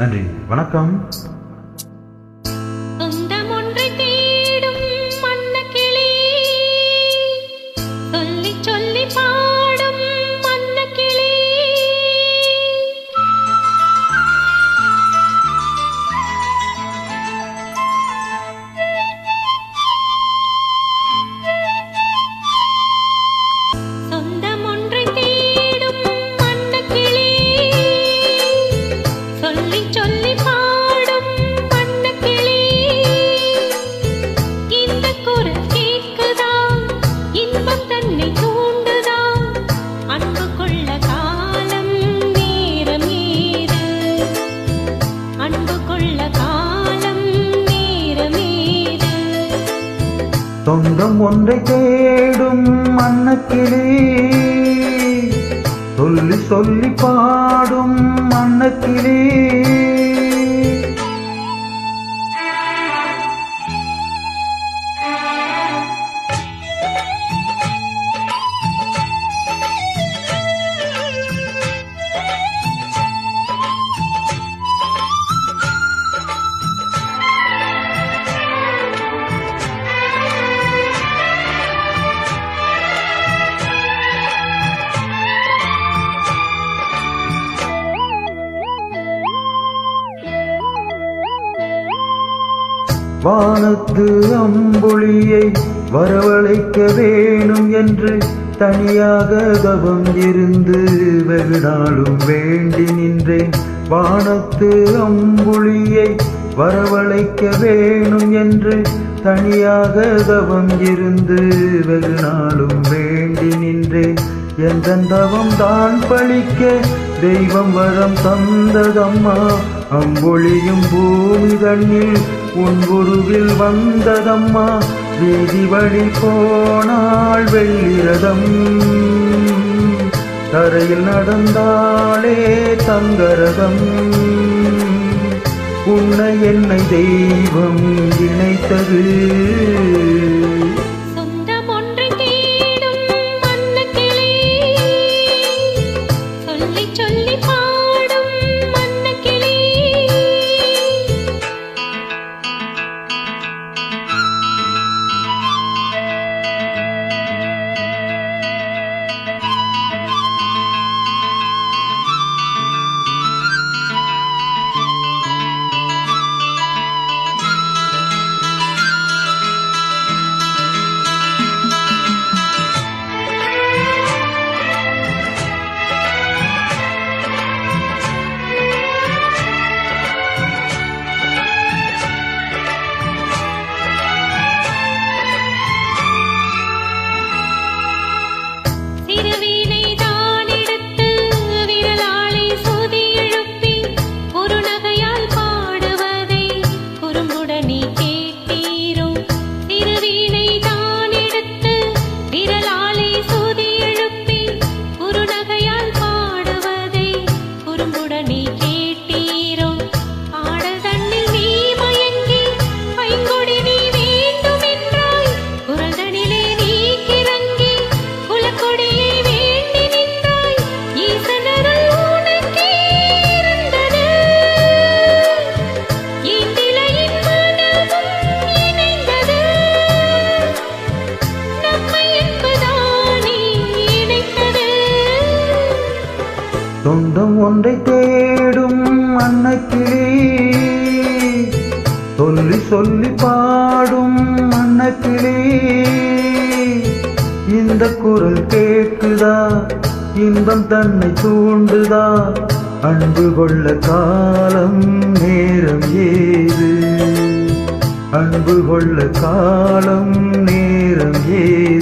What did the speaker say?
நன்றி. வணக்கம். சொந்தம் ஒன்றை தேடும் மன்னக்கிளி. சொல்லி சொல்லி பாடும் மன்னக்கிளி. வானத்து அம்புலியை வரவழைக்க வேணும் என்று தனியாக தவம் இருந்து வெகுநாளும் வேண்டி நின்றேன். வானத்து அம்புலியை வரவழைக்க வேணும் என்று தனியாக தவம் இருந்து வெகுநாளும் வேண்டி நின்றேன். எந்த தவம் தான் பழிக்க தெய்வம் வரம் தந்ததம்மா. அம்பொழியும் பூமி தண்ணில் உன் குருவில் வந்ததம்மா. வீதி வழி போனாள் வெள்ளிரதம். தரையில் நடந்தாளே தங்கரதம். உன்னை என்னை தெய்வம் இணைத்தது. சொல்லி சொல்லி பாடும் குறும்புடனே சொந்தம் ஒன்றை தேடும் அன்னக்கிளி சொல்லி சொல்லி பாடும் அன்னக்கிளி இந்த குரல் கேட்குதா இன்பம் தன்னை தூண்டுதா? அன்பு கொள்ள காலம் நேரம் ஏது? அன்பு கொள்ள காலம் நேரம் ஏது?